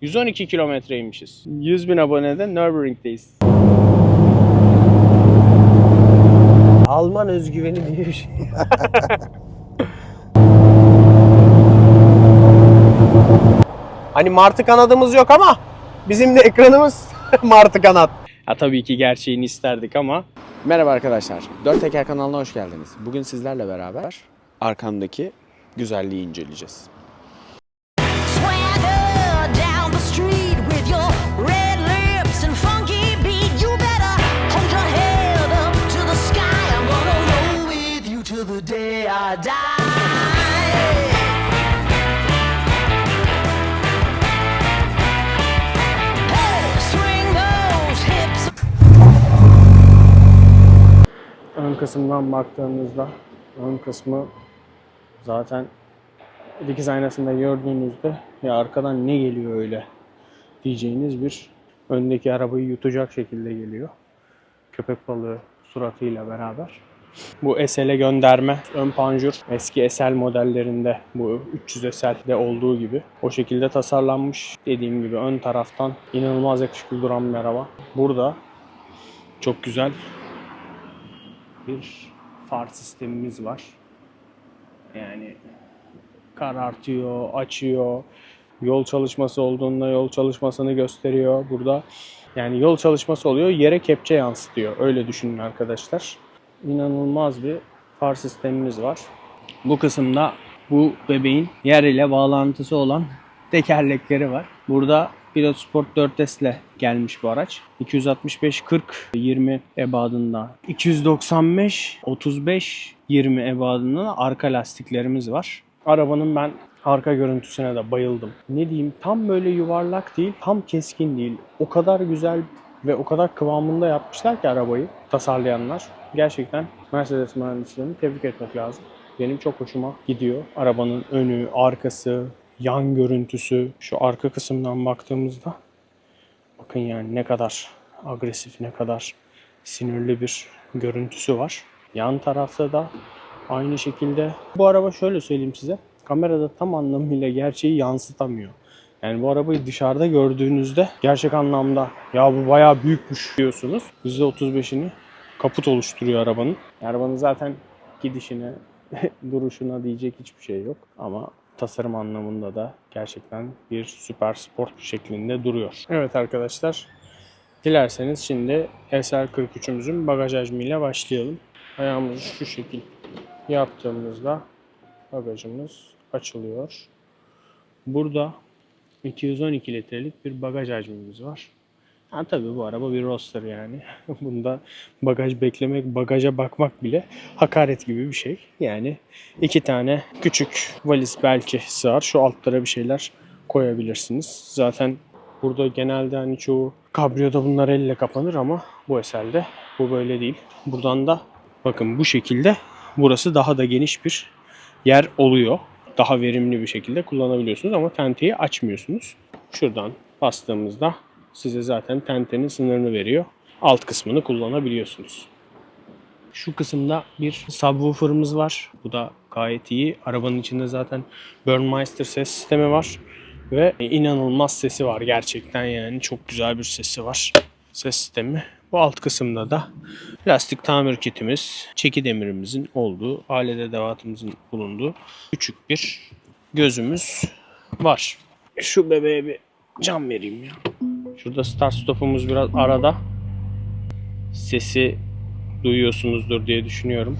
112 kilometreymişiz. 100 bin abonede Nürburgring'deyiz. Alman özgüveni diye bir şey. hani martı kanadımız yok ama bizim de ekranımız martı kanat. Ya tabii ki gerçeğini isterdik ama Merhaba arkadaşlar. Dört Teker kanalına hoş geldiniz. Bugün sizlerle beraber arkamdaki güzelliği inceleyeceğiz. Ön kısımdan baktığımızda ön kısmı zaten dikiz aynasında gördüğünüzde ya arkadan ne geliyor öyle diyeceğiniz bir öndeki arabayı yutacak şekilde geliyor. Köpek balığı suratıyla beraber. Bu SL'e gönderme ön panjur eski SL modellerinde bu 300 SL'de olduğu gibi o şekilde tasarlanmış. Dediğim gibi ön taraftan inanılmaz yakışıklı duran bir araba. Burada çok güzel bir far sistemimiz var. Yani karartıyor, açıyor. Yol çalışması olduğunda yol çalışmasını gösteriyor burada. Yani yol çalışması oluyor, yere kepçe yansıtıyor. Öyle düşünün arkadaşlar. İnanılmaz bir far sistemimiz var. Bu kısımda bu bebeğin yer ile bağlantısı olan tekerlekleri var. Burada Pilot Sport 4S ile gelmiş bu araç. 265 40 20 ebadında. 295 35 20 ebadında da arka lastiklerimiz var. Arabanın ben arka görüntüsüne de bayıldım. Ne diyeyim tam böyle yuvarlak değil, tam keskin değil. O kadar güzel ve o kadar kıvamında yapmışlar ki arabayı tasarlayanlar. Gerçekten Mercedes mühendislerini tebrik etmek lazım. Benim çok hoşuma gidiyor. Arabanın önü, arkası, yan görüntüsü. Şu arka kısımdan baktığımızda bakın yani ne kadar agresif, ne kadar sinirli bir görüntüsü var. Yan tarafta da aynı şekilde. Bu araba şöyle söyleyeyim size. Kamerada tam anlamıyla gerçeği yansıtamıyor. Yani bu arabayı dışarıda gördüğünüzde gerçek anlamda ya bu bayağı büyükmüş diyorsunuz. %35'ini kaput oluşturuyor arabanın. Arabanın zaten gidişine, duruşuna diyecek hiçbir şey yok. Ama tasarım anlamında da gerçekten bir süper sport şeklinde duruyor. Evet arkadaşlar. Dilerseniz şimdi SR43'ümüzün bagaj hacmiyle başlayalım. Ayağımızı şu şekil yaptığımızda bagajımız açılıyor. Burada 212 litrelik bir bagaj hacmimiz var. Ha tabii bu araba bir roster yani. Bunda bagaj beklemek, bagaja bakmak bile hakaret gibi bir şey. Yani iki tane küçük valiz belki sığar. Şu altlara bir şeyler koyabilirsiniz. Zaten burada genelde hani çoğu kabriyoda bunlar elle kapanır ama bu eserde bu böyle değil. Buradan da bakın bu şekilde burası daha da geniş bir yer oluyor. Daha verimli bir şekilde kullanabiliyorsunuz ama tenteyi açmıyorsunuz. Şuradan bastığımızda size zaten tentenin sınırını veriyor. Alt kısmını kullanabiliyorsunuz. Şu kısımda bir subwoofer'ımız var. Bu da gayet iyi. Arabanın içinde zaten Burnmeister ses sistemi var. Ve inanılmaz sesi var gerçekten yani. Çok güzel bir sesi var. Ses sistemi. Bu alt kısımda da lastik tamir kitimiz, çeki demirimizin olduğu, alet edevatımızın bulunduğu küçük bir gözümüz var. Şu bebeğe bir cam vereyim ya. Şurada start stopumuz biraz arada. Sesi duyuyorsunuzdur diye düşünüyorum.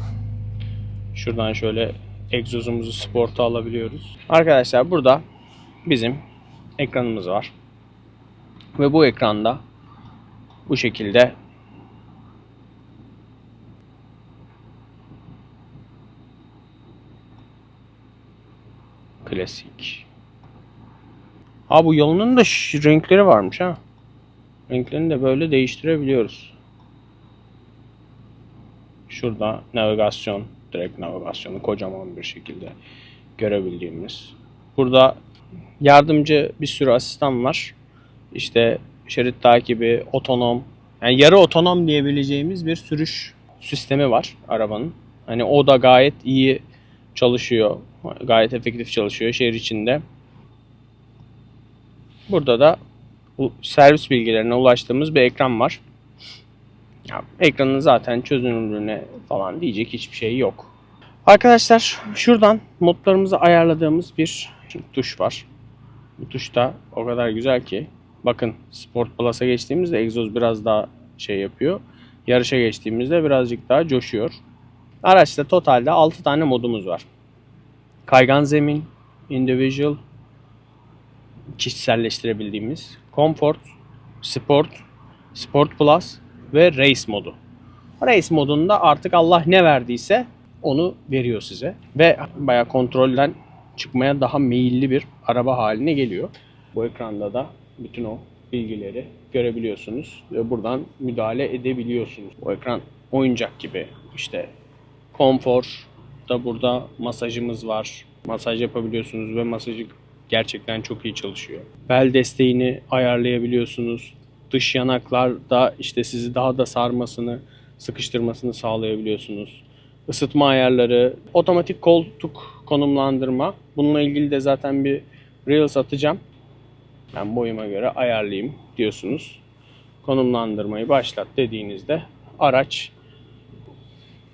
Şuradan şöyle egzozumuzu sporta alabiliyoruz. Arkadaşlar burada bizim ekranımız var. Ve bu ekranda bu şekilde klasik. Ha bu yolunun da renkleri varmış ha. Renklerini de böyle değiştirebiliyoruz. Şurada navigasyon, direkt navigasyonu kocaman bir şekilde görebildiğimiz. Burada yardımcı bir sürü asistan var. İşte şerit takibi, otonom, yani yarı otonom diyebileceğimiz bir sürüş sistemi var arabanın. Hani o da gayet iyi çalışıyor. Gayet efektif çalışıyor şehir içinde. Burada da servis bilgilerine ulaştığımız bir ekran var. Ya, ekranın zaten çözünürlüğüne falan diyecek hiçbir şey yok. Arkadaşlar şuradan modlarımızı ayarladığımız bir tuş var. Bu tuş da o kadar güzel ki. Bakın Sport Plus'a geçtiğimizde egzoz biraz daha şey yapıyor. Yarışa geçtiğimizde birazcık daha coşuyor. Araçta totalde 6 tane modumuz var. Kaygan zemin, individual, kişiselleştirebildiğimiz, comfort, sport, sport plus ve race modu. Race modunda artık Allah ne verdiyse onu veriyor size ve bayağı kontrolden çıkmaya daha meyilli bir araba haline geliyor. Bu ekranda da bütün o bilgileri görebiliyorsunuz ve buradan müdahale edebiliyorsunuz. Bu ekran oyuncak gibi işte konfor da burada masajımız var. Masaj yapabiliyorsunuz ve masajı gerçekten çok iyi çalışıyor. Bel desteğini ayarlayabiliyorsunuz. Dış yanaklarda işte sizi daha da sarmasını, sıkıştırmasını sağlayabiliyorsunuz. Isıtma ayarları, otomatik koltuk konumlandırma. Bununla ilgili de zaten bir Reels atacağım. Ben boyuma göre ayarlayayım diyorsunuz. Konumlandırmayı başlat dediğinizde araç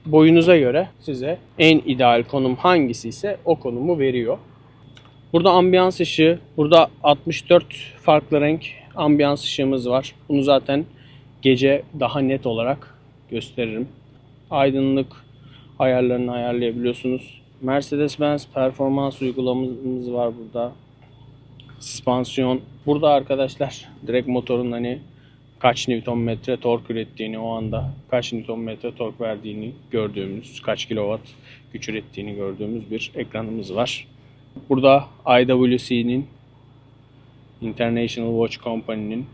boyunuza göre size en ideal konum hangisi ise o konumu veriyor. Burada ambiyans ışığı, burada 64 farklı renk ambiyans ışığımız var. Bunu zaten gece daha net olarak gösteririm. Aydınlık ayarlarını ayarlayabiliyorsunuz. Mercedes-Benz performans uygulamamız var burada. Süspansiyon. Burada arkadaşlar direkt motorun hani kaç Newton metre tork ürettiğini o anda kaç Newton metre tork verdiğini gördüğümüz, kaç kilowatt güç ürettiğini gördüğümüz bir ekranımız var. Burada IWC'nin International Watch Company'nin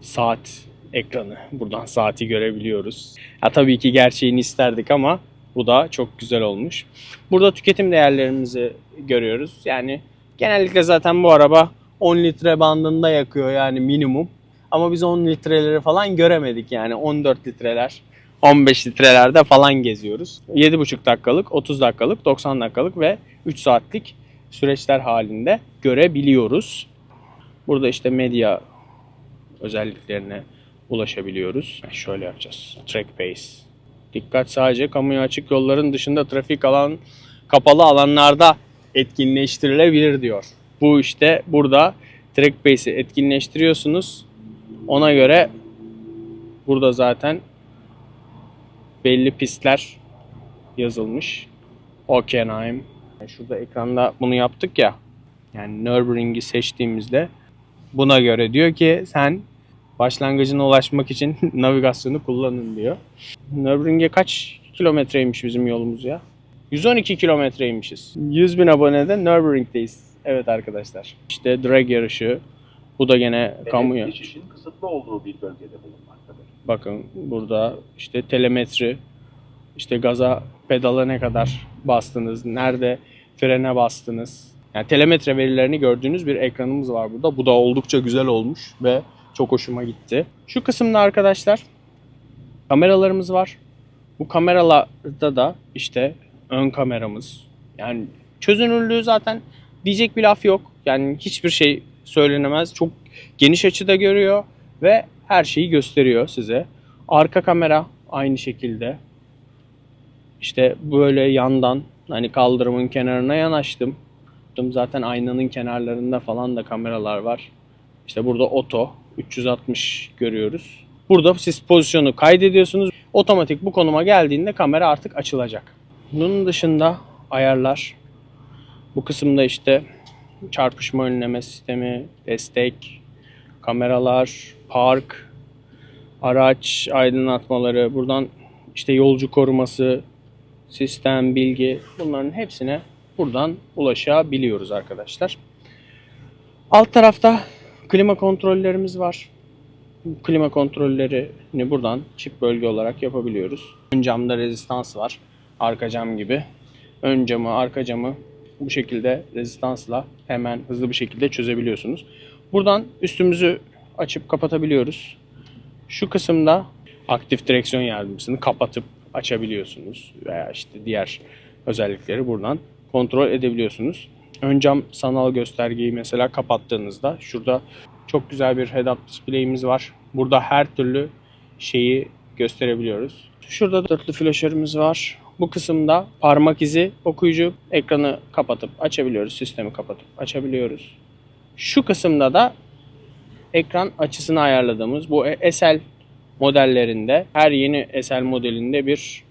saat ekranı. Buradan saati görebiliyoruz. Ya tabii ki gerçeğini isterdik ama bu da çok güzel olmuş. Burada tüketim değerlerimizi görüyoruz. Yani genellikle zaten bu araba 10 litre bandında yakıyor yani minimum. Ama biz 10 litreleri falan göremedik yani 14 litreler, 15 litrelerde falan geziyoruz. 7,5 dakikalık, 30 dakikalık, 90 dakikalık ve 3 saatlik süreçler halinde görebiliyoruz. Burada işte medya özelliklerine ulaşabiliyoruz. Şöyle yapacağız. Track pace. Dikkat sadece kamuya açık yolların dışında trafik alan kapalı alanlarda etkinleştirilebilir diyor. Bu işte burada track pace'i etkinleştiriyorsunuz. Ona göre burada zaten belli pistler yazılmış. Hockenheim. Şurada ekranda bunu yaptık ya. Yani Nürburgring'i seçtiğimizde buna göre diyor ki sen başlangıcına ulaşmak için navigasyonu kullanın diyor. Nürburgring'e kaç kilometreymiş bizim yolumuz ya? 112 kilometreymişiz. 100 bin abonede Nürburgring'deyiz. Evet arkadaşlar. İşte drag yarışı. Bu da gene kamuya. Geçişin kısıtlı olduğu bir bölgede bulunmaktadır. Bakın burada işte telemetri, işte gaza pedala ne kadar bastınız, nerede frene bastınız. Yani telemetre verilerini gördüğünüz bir ekranımız var burada. Bu da oldukça güzel olmuş ve çok hoşuma gitti. Şu kısımda arkadaşlar kameralarımız var. Bu kameralarda da işte ön kameramız. Yani çözünürlüğü zaten diyecek bir laf yok. Yani hiçbir şey söylenemez. Çok geniş açıda görüyor ve her şeyi gösteriyor size. Arka kamera aynı şekilde. İşte böyle yandan hani kaldırımın kenarına yanaştım. Zaten aynanın kenarlarında falan da kameralar var. İşte burada oto 360 görüyoruz. Burada siz pozisyonu kaydediyorsunuz. Otomatik bu konuma geldiğinde kamera artık açılacak. Bunun dışında ayarlar. Bu kısımda işte çarpışma önleme sistemi, destek, kameralar, park, araç aydınlatmaları, buradan işte yolcu koruması, sistem, bilgi bunların hepsine buradan ulaşabiliyoruz arkadaşlar. Alt tarafta klima kontrollerimiz var. Klima kontrollerini buradan çift bölge olarak yapabiliyoruz. Ön camda rezistans var. Arka cam gibi. Ön camı, arka camı bu şekilde rezistansla hemen hızlı bir şekilde çözebiliyorsunuz. Buradan üstümüzü açıp kapatabiliyoruz. Şu kısımda aktif direksiyon yardımcısını kapatıp açabiliyorsunuz veya işte diğer özellikleri buradan kontrol edebiliyorsunuz. ön cam sanal göstergeyi mesela kapattığınızda şurada çok güzel bir head-up display'imiz var. Burada her türlü şeyi gösterebiliyoruz. Şurada dörtlü flaşörümüz var. Bu kısımda parmak izi okuyucu ekranı kapatıp açabiliyoruz. Sistemi kapatıp açabiliyoruz. Şu kısımda da ekran açısını ayarladığımız bu SL modellerinde her yeni SL modelinde bir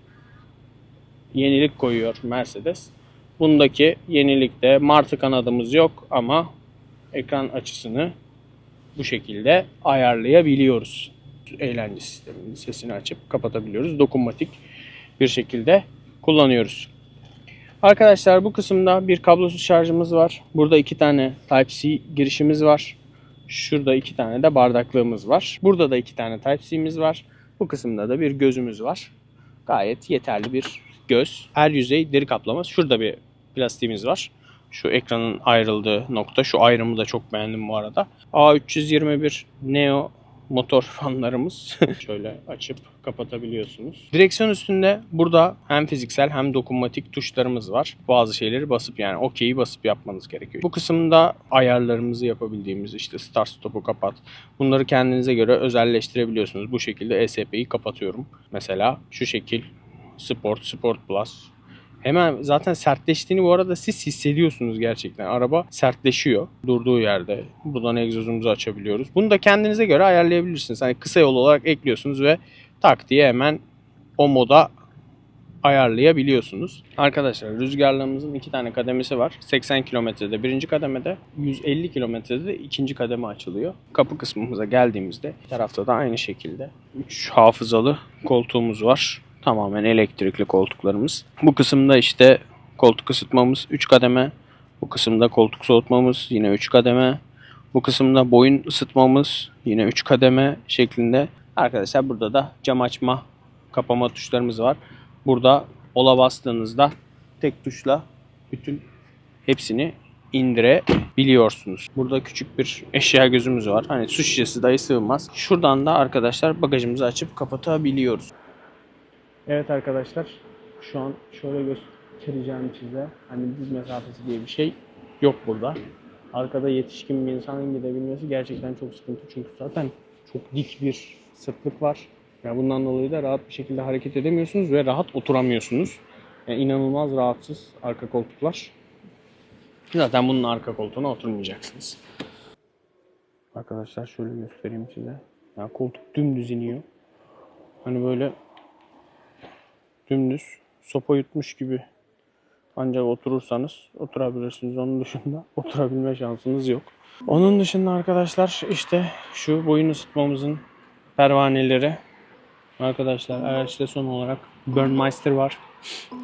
yenilik koyuyor Mercedes. Bundaki yenilikte martı kanadımız yok ama ekran açısını bu şekilde ayarlayabiliyoruz. Eğlence sisteminin sesini açıp kapatabiliyoruz. Dokunmatik bir şekilde kullanıyoruz. Arkadaşlar bu kısımda bir kablosuz şarjımız var. Burada iki tane Type-C girişimiz var. Şurada iki tane de bardaklığımız var. Burada da iki tane Type-C'miz var. Bu kısımda da bir gözümüz var. Gayet yeterli bir göz. Her yüzey deri kaplaması. Şurada bir plastiğimiz var. Şu ekranın ayrıldığı nokta. Şu ayrımı da çok beğendim bu arada. A321 Neo motor fanlarımız. Şöyle açıp kapatabiliyorsunuz. Direksiyon üstünde burada hem fiziksel hem dokunmatik tuşlarımız var. Bazı şeyleri basıp yani OK'yi basıp yapmanız gerekiyor. Bu kısımda ayarlarımızı yapabildiğimiz işte start stop'u kapat. Bunları kendinize göre özelleştirebiliyorsunuz. Bu şekilde ESP'yi kapatıyorum. Mesela şu şekil Sport, Sport Plus. Hemen zaten sertleştiğini bu arada siz hissediyorsunuz gerçekten. Araba sertleşiyor durduğu yerde. Buradan egzozumuzu açabiliyoruz. Bunu da kendinize göre ayarlayabilirsiniz. Hani kısa yol olarak ekliyorsunuz ve tak diye hemen o moda ayarlayabiliyorsunuz. Arkadaşlar rüzgarlığımızın iki tane kademesi var. 80 kilometrede birinci kademede, 150 kilometrede de ikinci kademe açılıyor. Kapı kısmımıza geldiğimizde tarafta da aynı şekilde 3 hafızalı koltuğumuz var. Tamamen elektrikli koltuklarımız. Bu kısımda işte koltuk ısıtmamız 3 kademe. Bu kısımda koltuk soğutmamız yine 3 kademe. Bu kısımda boyun ısıtmamız yine 3 kademe şeklinde. Arkadaşlar burada da cam açma, kapama tuşlarımız var. Burada ola bastığınızda tek tuşla bütün hepsini indirebiliyorsunuz. Burada küçük bir eşya gözümüz var. Hani su şişesi dahi sığmaz. Şuradan da arkadaşlar bagajımızı açıp kapatabiliyoruz. Evet arkadaşlar şu an şöyle göstereceğim size. Hani diz mesafesi diye bir şey yok burada. Arkada yetişkin bir insanın gidebilmesi gerçekten çok sıkıntı. Çünkü zaten çok dik bir sırtlık var. Yani bundan dolayı da rahat bir şekilde hareket edemiyorsunuz ve rahat oturamıyorsunuz. Yani inanılmaz rahatsız arka koltuklar. Zaten bunun arka koltuğuna oturmayacaksınız. Arkadaşlar şöyle göstereyim size. Yani koltuk dümdüz iniyor. Hani böyle dümdüz sopa yutmuş gibi ancak oturursanız oturabilirsiniz. Onun dışında oturabilme şansınız yok. Onun dışında arkadaşlar işte şu boyun ısıtmamızın pervaneleri. Arkadaşlar araçta son olarak Burnmeister var.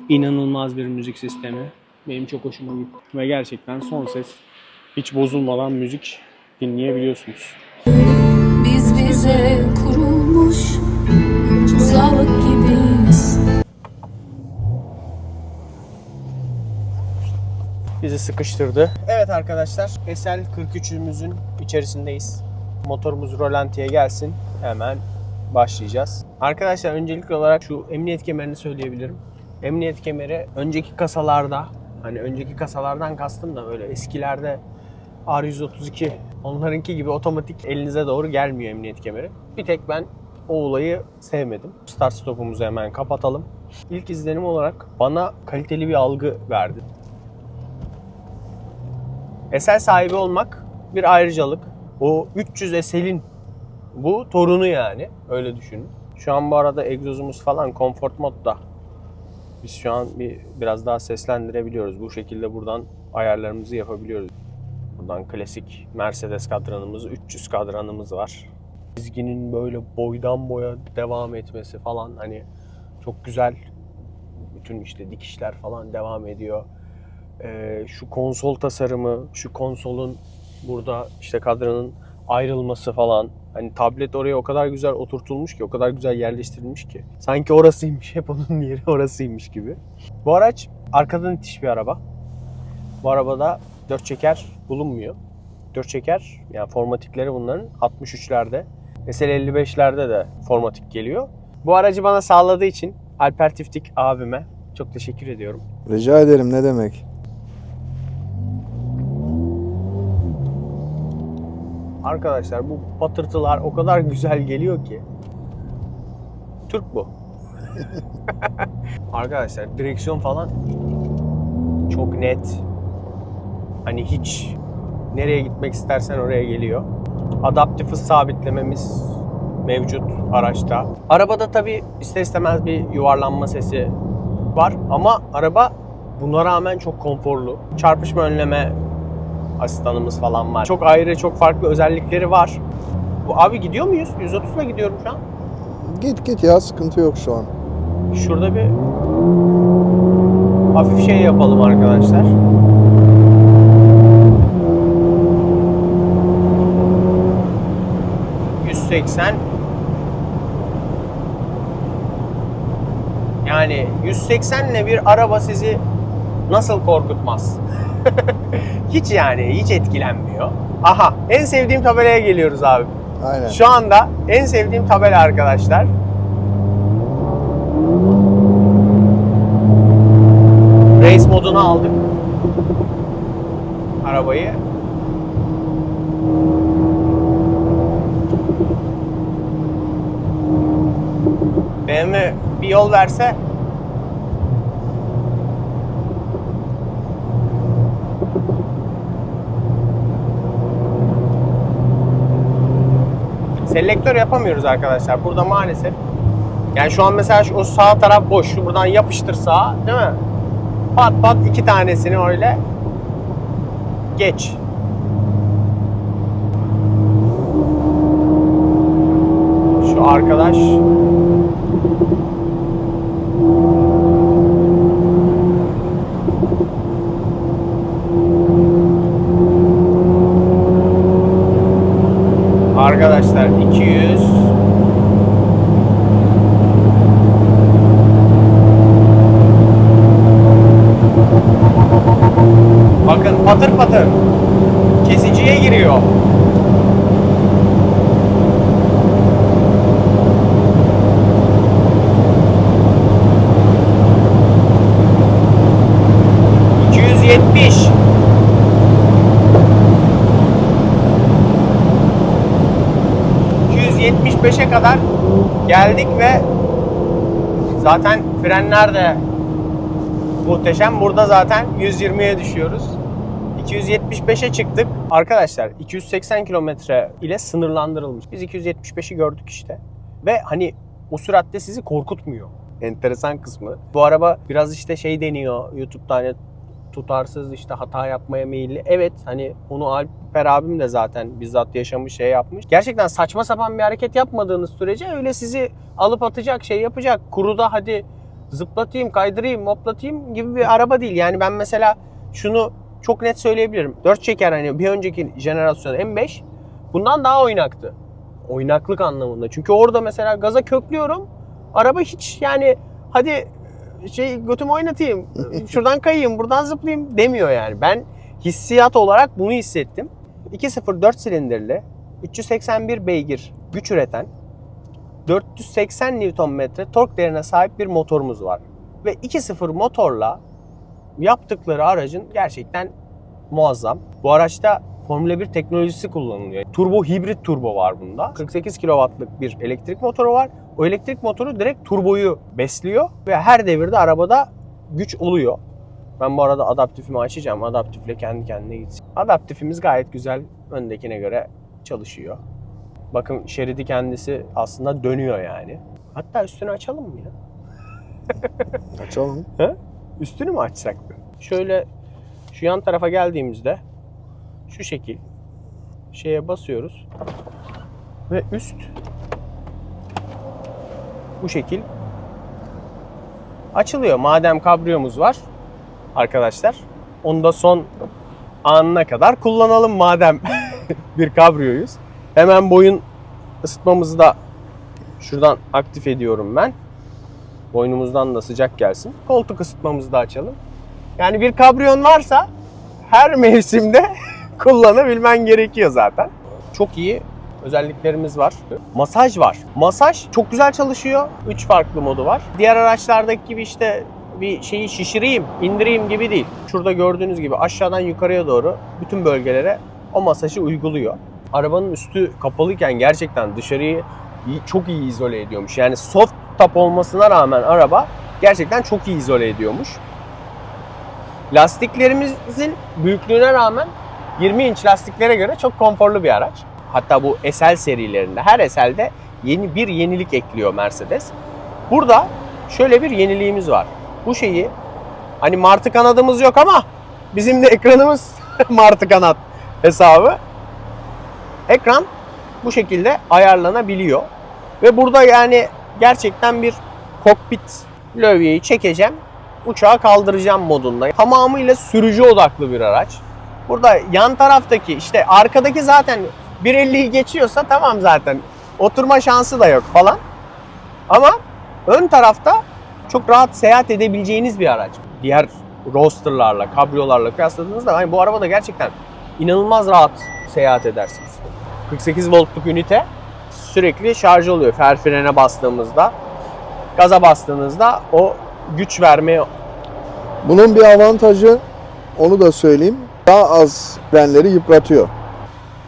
İnanılmaz bir müzik sistemi. Benim çok hoşuma gitti. Ve gerçekten son ses hiç bozulmadan müzik dinleyebiliyorsunuz. Biz bize kurulmuş tuzak gibiyiz. Bizi sıkıştırdı. Evet arkadaşlar SL43'ümüzün içerisindeyiz. Motorumuz rolantiye gelsin. Hemen başlayacağız. Arkadaşlar öncelikli olarak şu emniyet kemerini söyleyebilirim. Emniyet kemeri önceki kasalarda hani önceki kasalardan kastım da böyle eskilerde R132 onlarınki gibi otomatik elinize doğru gelmiyor emniyet kemeri. Bir tek ben o olayı sevmedim. Start stopumuzu hemen kapatalım. İlk izlenim olarak bana kaliteli bir algı verdi. Esel sahibi olmak bir ayrıcalık. O 300 SL'in bu torunu yani. Öyle düşünün. Şu an bu arada egzozumuz falan comfort modda. Biz şu an bir biraz daha seslendirebiliyoruz. Bu şekilde buradan ayarlarımızı yapabiliyoruz. Buradan klasik Mercedes kadranımız, 300 kadranımız var. Çizginin böyle boydan boya devam etmesi falan hani çok güzel. Bütün işte dikişler falan devam ediyor. Ee, şu konsol tasarımı, şu konsolun burada işte kadranın ayrılması falan. Hani tablet oraya o kadar güzel oturtulmuş ki, o kadar güzel yerleştirilmiş ki. Sanki orasıymış, hep onun yeri orasıymış gibi. Bu araç arkadan itiş bir araba. Bu arabada dört çeker bulunmuyor. Dört çeker, yani formatikleri bunların 63'lerde. Mesela 55'lerde de formatik geliyor. Bu aracı bana sağladığı için Alper Tiftik abime çok teşekkür ediyorum. Rica ederim ne demek. Arkadaşlar bu patırtılar o kadar güzel geliyor ki. Türk bu. arkadaşlar direksiyon falan çok net. Hani hiç nereye gitmek istersen oraya geliyor. Adaptif hız sabitlememiz mevcut araçta. Arabada tabi ister istemez bir yuvarlanma sesi var ama araba buna rağmen çok konforlu. Çarpışma önleme asistanımız falan var. Çok ayrı, çok farklı özellikleri var. Bu abi gidiyor muyuz? 130 ile gidiyorum şu an. Git git ya sıkıntı yok şu an. Şurada bir hafif şey yapalım arkadaşlar. ...180... Yani 180 ile bir araba sizi nasıl korkutmaz? hiç yani, hiç etkilenmiyor. Aha, en sevdiğim tabelaya geliyoruz abi. Aynen. Şu anda en sevdiğim tabela arkadaşlar. Race moduna aldık. Arabayı. BMW bir yol verse selektör yapamıyoruz arkadaşlar. Burada maalesef yani şu an mesela şu, o sağ taraf boş. Şu buradan yapıştır sağa değil mi? Pat pat iki tanesini öyle geç. Şu arkadaş Arkadaşlar 200 Bakın patır patır kesiciye giriyor. ...270... 275'e kadar geldik ve zaten frenler de muhteşem. Burada zaten 120'ye düşüyoruz. 275'e çıktık. Arkadaşlar 280 kilometre ile sınırlandırılmış. Biz 275'i gördük işte. Ve hani o süratte sizi korkutmuyor. Enteresan kısmı. Bu araba biraz işte şey deniyor YouTube'da hani tutarsız işte hata yapmaya meyilli. Evet hani onu Alper abim de zaten bizzat yaşamış şey yapmış. Gerçekten saçma sapan bir hareket yapmadığınız sürece öyle sizi alıp atacak şey yapacak. Kuruda hadi zıplatayım, kaydırayım, moplatayım gibi bir araba değil. Yani ben mesela şunu çok net söyleyebilirim. 4 çeker hani bir önceki jenerasyon M5 bundan daha oynaktı. Oynaklık anlamında. Çünkü orada mesela gaza köklüyorum. Araba hiç yani hadi şey götümü oynatayım, şuradan kayayım, buradan zıplayayım demiyor yani. Ben hissiyat olarak bunu hissettim. 2.0 4 silindirli, 381 beygir güç üreten, 480 Nm tork değerine sahip bir motorumuz var. Ve 2.0 motorla yaptıkları aracın gerçekten muazzam. Bu araçta Formula 1 teknolojisi kullanılıyor. Turbo hibrit turbo var bunda. 48 kW'lık bir elektrik motoru var. O elektrik motoru direkt turboyu besliyor ve her devirde arabada güç oluyor. Ben bu arada adaptifimi açacağım. Adaptifle kendi kendine gitsin. Adaptifimiz gayet güzel öndekine göre çalışıyor. Bakın şeridi kendisi aslında dönüyor yani. Hatta üstünü açalım mı ya? Açalım. Üstünü mü açsak? Şöyle şu yan tarafa geldiğimizde şu şekil şeye basıyoruz ve üst bu şekil açılıyor. Madem kabriyomuz var arkadaşlar onu da son anına kadar kullanalım madem bir kabriyoyuz. Hemen boyun ısıtmamızı da şuradan aktif ediyorum ben. Boynumuzdan da sıcak gelsin. Koltuk ısıtmamızı da açalım. Yani bir kabriyon varsa her mevsimde kullanabilmen gerekiyor zaten. Çok iyi özelliklerimiz var. Masaj var. Masaj çok güzel çalışıyor. 3 farklı modu var. Diğer araçlardaki gibi işte bir şeyi şişireyim, indireyim gibi değil. Şurada gördüğünüz gibi aşağıdan yukarıya doğru bütün bölgelere o masajı uyguluyor. arabanın üstü kapalıyken gerçekten dışarıyı çok iyi izole ediyormuş. Yani soft top olmasına rağmen araba gerçekten çok iyi izole ediyormuş. Lastiklerimizin büyüklüğüne rağmen 20 inç lastiklere göre çok konforlu bir araç. Hatta bu SL serilerinde her SL'de yeni bir yenilik ekliyor Mercedes. Burada şöyle bir yeniliğimiz var. Bu şeyi hani martı kanadımız yok ama bizim de ekranımız martı kanat hesabı. Ekran bu şekilde ayarlanabiliyor. Ve burada yani gerçekten bir kokpit lövyeyi çekeceğim, uçağı kaldıracağım modunda. Tamamıyla sürücü odaklı bir araç. Burada yan taraftaki işte arkadaki zaten 1.50'yi geçiyorsa tamam zaten. Oturma şansı da yok falan. Ama ön tarafta çok rahat seyahat edebileceğiniz bir araç. Diğer roadsterlarla, kabriyolarla kıyasladığınızda hani bu arabada gerçekten inanılmaz rahat seyahat edersiniz. 48 voltluk ünite sürekli şarj oluyor. Fer frene bastığımızda, gaza bastığınızda o güç vermeye Bunun bir avantajı onu da söyleyeyim. Daha az frenleri yıpratıyor.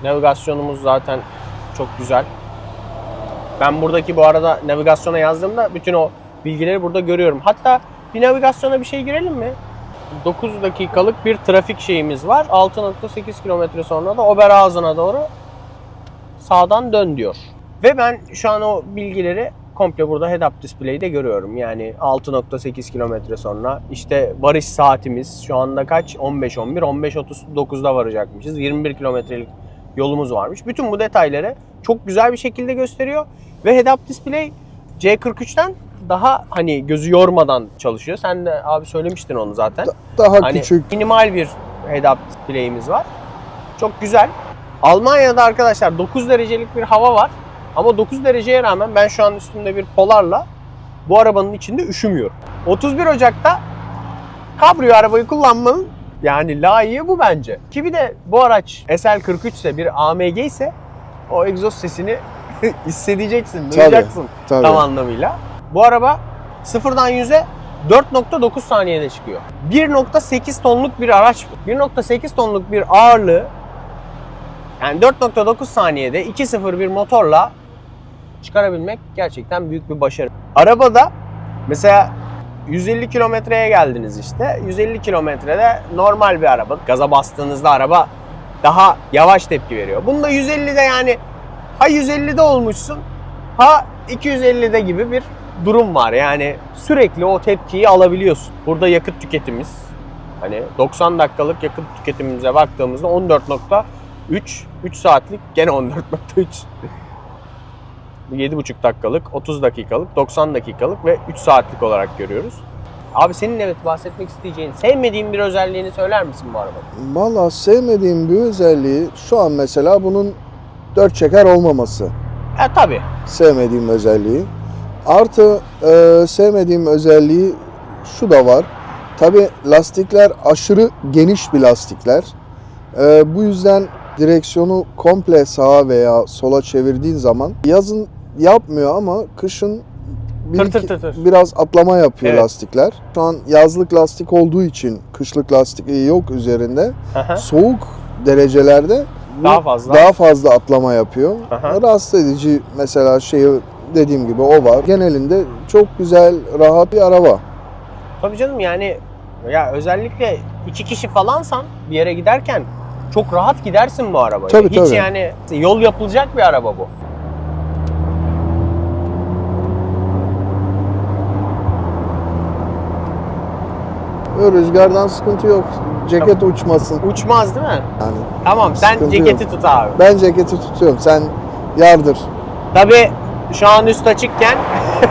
Navigasyonumuz zaten çok güzel. Ben buradaki bu arada navigasyona yazdığımda bütün o bilgileri burada görüyorum. Hatta bir navigasyona bir şey girelim mi? 9 dakikalık bir trafik şeyimiz var. 6.8 kilometre sonra da Oberhausen'a doğru sağdan dön diyor. Ve ben şu an o bilgileri komple burada head-up display'de görüyorum. Yani 6.8 kilometre sonra işte varış saatimiz şu anda kaç? 15.11, 15.39'da varacakmışız. 21 kilometrelik yolumuz varmış. Bütün bu detayları çok güzel bir şekilde gösteriyor. Ve head-up display C43'ten daha hani gözü yormadan çalışıyor. Sen de abi söylemiştin onu zaten. Daha Hani küçük. minimal bir head-up display'imiz var. Çok güzel. Almanya'da arkadaşlar 9 derecelik bir hava var. Ama 9 dereceye rağmen ben şu an üstümde bir polarla bu arabanın içinde üşümüyorum. 31 Ocak'ta kabrio arabayı kullanmanın yani layığı bu bence. Ki bir de bu araç SL43 ise bir AMG ise o egzoz sesini hissedeceksin, Tabii, duyacaksın Tabii. tam anlamıyla. Bu araba sıfırdan 100'e 4.9 saniyede çıkıyor. 1.8 tonluk bir araç bu. 1.8 tonluk bir ağırlığı yani 4.9 saniyede 2.0 bir motorla çıkarabilmek gerçekten büyük bir başarı. Arabada mesela 150 kilometreye geldiniz işte. 150 kilometrede normal bir araba. Gaza bastığınızda araba daha yavaş tepki veriyor. Bunda 150'de yani ha 150'de olmuşsun ha 250'de gibi bir durum var. Yani sürekli o tepkiyi alabiliyorsun. Burada yakıt tüketimimiz hani 90 dakikalık yakıt tüketimimize baktığımızda 14.3 3 saatlik gene 14.3 7,5 dakikalık, 30 dakikalık, 90 dakikalık ve 3 saatlik olarak görüyoruz. Abi senin evet bahsetmek isteyeceğin, sevmediğin bir özelliğini söyler misin bu arabanın? Valla sevmediğim bir özelliği şu an mesela bunun dört çeker olmaması. E tabi. Sevmediğim özelliği. Artı e, sevmediğim özelliği şu da var. Tabi lastikler aşırı geniş bir lastikler. E, bu yüzden direksiyonu komple sağa veya sola çevirdiğin zaman yazın yapmıyor ama kışın bir Tır tır tır tır. biraz atlama yapıyor Evet. lastikler. Şu an yazlık lastik olduğu için kışlık lastik yok üzerinde. Aha. Soğuk derecelerde bu Daha fazla. daha fazla atlama yapıyor. Aha. Rahatsız edici mesela şeyi dediğim gibi o var. Genelinde çok güzel, rahat bir araba. Tabii canım yani ya özellikle iki kişi falansan bir yere giderken çok rahat gidersin bu arabayla. Tabii, Hiç tabii. yani yol yapılacak bir araba bu. Ve rüzgardan sıkıntı yok. Ceket uçmasın Uçmaz değil mi? yani. Tamam sen Sıkıntı ceketi tut abi. Ben ceketi tutuyorum. Sen yardır. Tabii şu an üst açıkken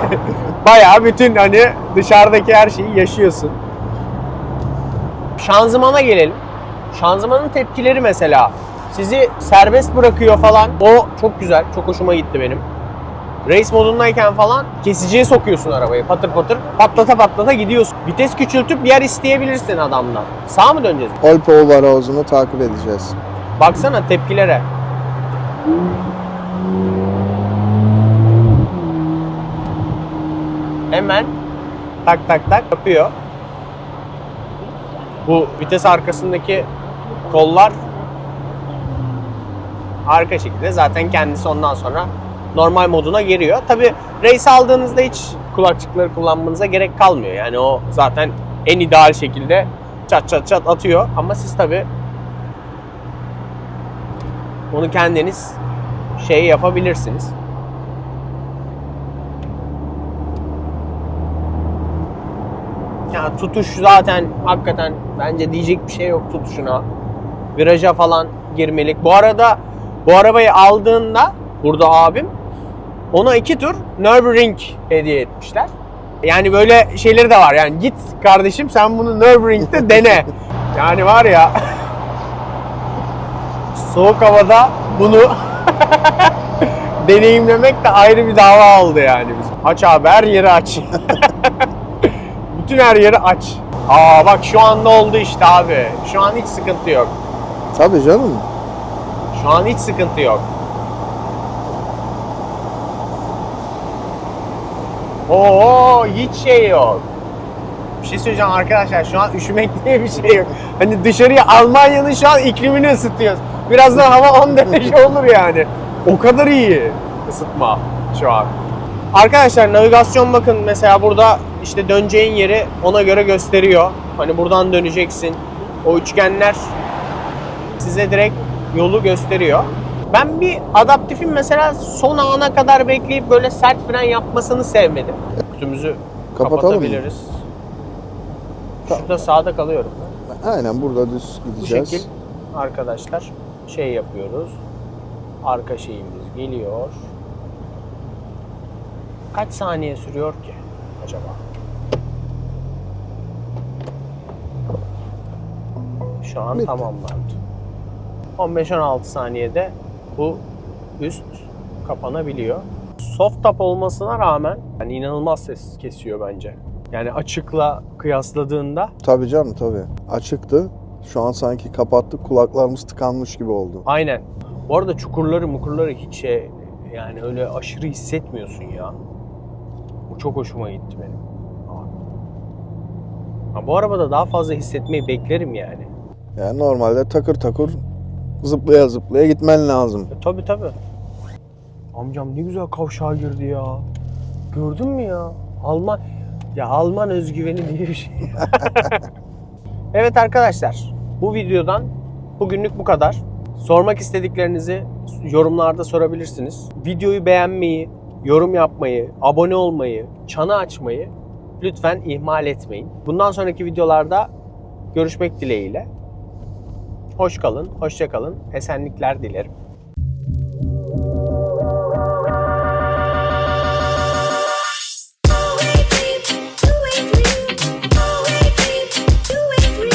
bayağı bütün hani dışarıdaki her şeyi yaşıyorsun. Şanzımana gelelim. Şanzımanın tepkileri mesela sizi serbest bırakıyor falan. O çok güzel. Çok hoşuma gitti benim. Race modundayken falan kesiciye sokuyorsun arabayı patır patır. Patlata patlata gidiyorsun. Vites küçültüp yer isteyebilirsin adamdan. Sağa mı döneceğiz? Olpe Overhausen'u takip edeceğiz. Baksana tepkilere. Hemen tak tak tak yapıyor. Bu vites arkasındaki kollar Arka şekilde zaten kendisi ondan sonra normal moduna giriyor. Tabi race aldığınızda hiç kulakçıkları kullanmanıza gerek kalmıyor. Yani o zaten en ideal şekilde çat çat çat atıyor. Ama siz tabi onu kendiniz şey yapabilirsiniz. Ya tutuş zaten hakikaten bence diyecek bir şey yok tutuşuna. Viraja falan girmelik. Bu arada bu arabayı aldığında burada abim ona iki tur Nürburgring hediye etmişler. Yani böyle şeyleri de var. Yani git kardeşim sen bunu Nürburgring'de dene. Yani var ya soğuk havada bunu deneyimlemek de ayrı bir dava oldu yani. Aç abi her yeri aç. Bütün her yeri aç. Aa bak şu anda oldu işte abi. Şu an hiç sıkıntı yok. Tabii canım. Şu an hiç sıkıntı yok. Oo hiç şey yok. Bir şey söyleyeceğim arkadaşlar şu an üşümek diye bir şey yok. Hani dışarıya Almanya'nın şu an iklimini ısıtıyoruz. Birazdan hava 10 derece olur yani. O kadar iyi ısıtma şu an. Arkadaşlar navigasyon bakın mesela burada işte döneceğin yeri ona göre gösteriyor. Hani buradan döneceksin. O üçgenler size direkt yolu gösteriyor. Ben bir adaptifin mesela son ana kadar bekleyip böyle sert fren yapmasını sevmedim. Kutumüzü Kapatalım mı? kapatabiliriz. Şurada sağda kalıyorum. Aynen burada düz Bu gideceğiz. şekil arkadaşlar şey yapıyoruz. Arka şeyimiz geliyor. Kaç saniye sürüyor ki acaba? Şu an Bitti. tamamlandı. 15-16 saniyede bu üst kapanabiliyor. Soft top olmasına rağmen yani inanılmaz ses kesiyor bence. Yani açıkla kıyasladığında Tabii canım tabii. Açıktı. Şu an sanki kapattık kulaklarımız tıkanmış gibi oldu. Aynen. Bu arada çukurları mukurları hiç şey yani öyle aşırı hissetmiyorsun ya. Bu çok hoşuma gitti benim. Ha, bu arabada daha fazla hissetmeyi beklerim yani. Yani normalde takır takır zıplaya zıplaya gitmen lazım. E, tabii tabii. Amcam ne güzel kavşağa girdi ya. Gördün mü ya? Alman ya Alman özgüveni diye bir şey. evet arkadaşlar. Bu videodan bugünlük bu kadar. Sormak istediklerinizi yorumlarda sorabilirsiniz. Videoyu beğenmeyi, yorum yapmayı, abone olmayı, çanı açmayı lütfen ihmal etmeyin. Bundan sonraki videolarda görüşmek dileğiyle. Hoş kalın, hoşça kalın, esenlikler dilerim.